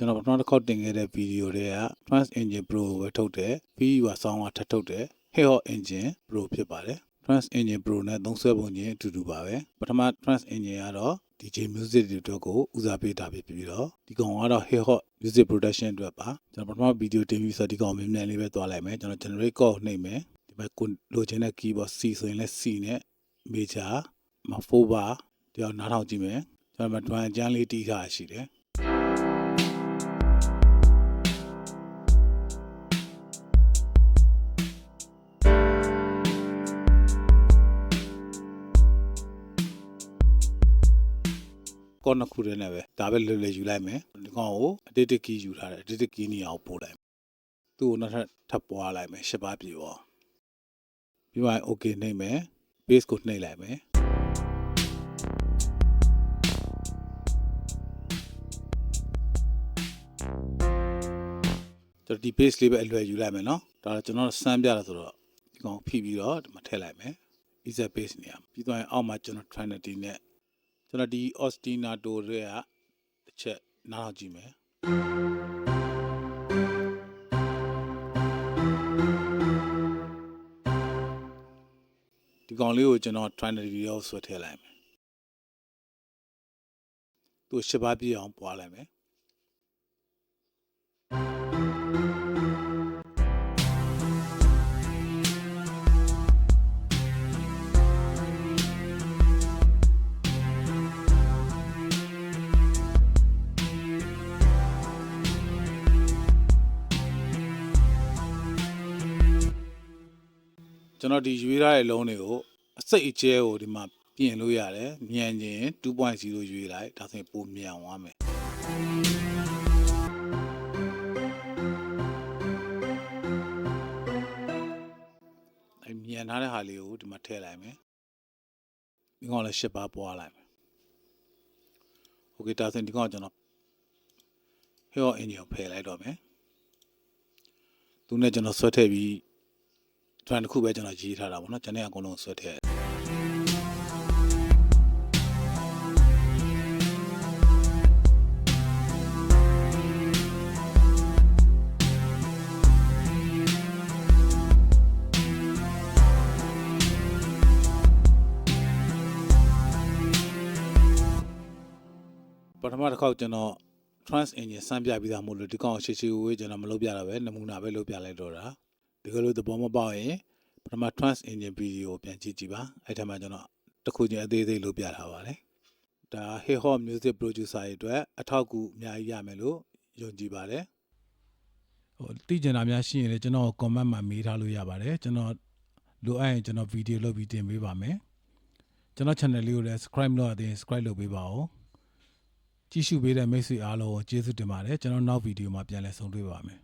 ကျွန်တော်ပထမတစ်ခေါက်တင်ခဲ့တဲ့ဗီဒီယိုတွေက Trans Engine Pro ကိုပဲထုတ်တယ်ပြီးရွာဆောင်းကထပ်ထုတ်တယ် Hip Hop Engine Pro ဖြစ်ပါတယ် Trans Engine Pro နဲ့သုံးစွဲပုံချင်းအတူတူပါပဲပထမ Trans Engine ကတော့ DJ Music တွေအတွက်ကိုဦးစားပေးတာဖြစ်ပြီးတော့ဒီကောင်ကတော့ Hip Hop Music Production အတွက်ပါကျွန်တော်ပထမဗီဒီယိုတင်ပြီးဆိုတော့ဒီကောင်မြင်မြန်လေးပဲတွားလိုက်မယ်ကျွန်တော် generate code နှိပ်မယ်ဒီဘက်ကိုလိုချင်တဲ့ keyboard C ဆိုရင်လည်း C နဲ့ major မ4 bar ဒီအောင်နားထောင်ကြည့်မယ်ကျွန်တော်မှ drum အကျန်းလေးတီးခါရှိတယ် ကောနှစ်ခုတည်းနဲ့ပဲဒါပဲလွယ်လွယ်ယူလိုက်မယ်ဒီကောင်ကိုအတစ်တစ်ကီးယူထားတယ်အတစ်တစ်ကီးနေအောင်ပို့လိုက်သူ့ကိုနောက်ထပ်ထပ်ပွားလိုက်မယ်ရှစ်ပါးပြေပေါ့ပြီးမှ okay နှိပ်မယ် base ကိုနှိပ်လိုက်မယ်ကျွန်တော်ဒီ base လေးပဲအလွယ်ယူလိုက်မယ်နော်ဒါတော့ကျွန်တော်စမ်းပြတာဆိုတော့ဒီကောင်ဖိပြီးတော့ဒီမှာထည့်လိုက်မယ် easy base နေရာပြီးတော့ရင်အောက်မှာကျွန်တော် trinity နဲ့ ကျွန်တော်ဒီ ostinato တွေကတစ်ချက်နားထောင်ကြည့်မယ်ဒီကောင်လေးကိုကျွန်တော် trinity ရောဆွဲထည့်လိုက်မယ်သူရှစ်ပါးပြည့်အောင်ပွားလိုက်မယ် ကျွန်တော်ဒီရွေးထားတဲ့လုံးတွေကိုအစိတ်အကျဲကိုဒီမှာပြင်လို့ရတယ်မြန်ချင်း2.0ရွေးလိုက်ဒါဆိုရင်ပိုမြန်သွားမယ်အဲမြန်ထားတဲ့ဟာလေးကိုဒီမှာထည့်လိုက်မယ်ဒီကောင်လည်းရှစ်ပါးပွားလိုက်မယ်โอเคဒါဆိုရင်ဒီကောင်ကျွန်တော် hair engine ကိုဖယ်လိုက်တော့မယ်သူနဲ့ကျွန်တော်ဆွဲထည့်ပြီး trend တစ်ခုပဲကျွန်တော်ရေးထားတာပေါ့နော်ကျွန်တော်အကုန်လုံးဆွဲထည့်ပထမတစ်ခေါက်ကျွန်တော် trans engine စမ်းပြပြီးသားမို့လို့ဒီကောင်ရှေ့ရှေ့ဝေးကျွန်တော်မလုပ်ပြတာပဲနမူနာပဲလုပ်ပြလိုက်တော့တာ ဒီကလို့သဘောမပေါက်ရင်ပထမ trans engine video ကိုပြန်ကြည့်ကြည့်ပါအဲ့ထက်မှကျွန်တော်တစ်ခုချင်းအသေးသေးလုပ်ပြထားပါတယ်ဒါ hip hop music producer တွေအတွက်အထောက်အကူအများကြီးရမယ်လို့ယုံကြည်ပါတယ်ဟိုသိကျင်တာများရှိရင်လည်းကျွန်တော် comment မှာမေးထားလို့ရပါတယ်ကျွန်တော်လိုအပ်ရင်ကျွန်တော် video လုပ်ပြီးတင်ပေးပါမယ်ကျွန်တော် channel လေးကိုလည်း subscribe လုပ်ရသေးရင် subscribe လုပ်ပေးပါဦးကြည့်ရှုပေးတဲ့မိတ်ဆွေအားလုံးကိုကျေးဇူးတင်ပါတယ်ကျွန်တော်နောက်ဗီဒီယိုမှာပြန်လည်ဆုံတွေ့ပါမယ်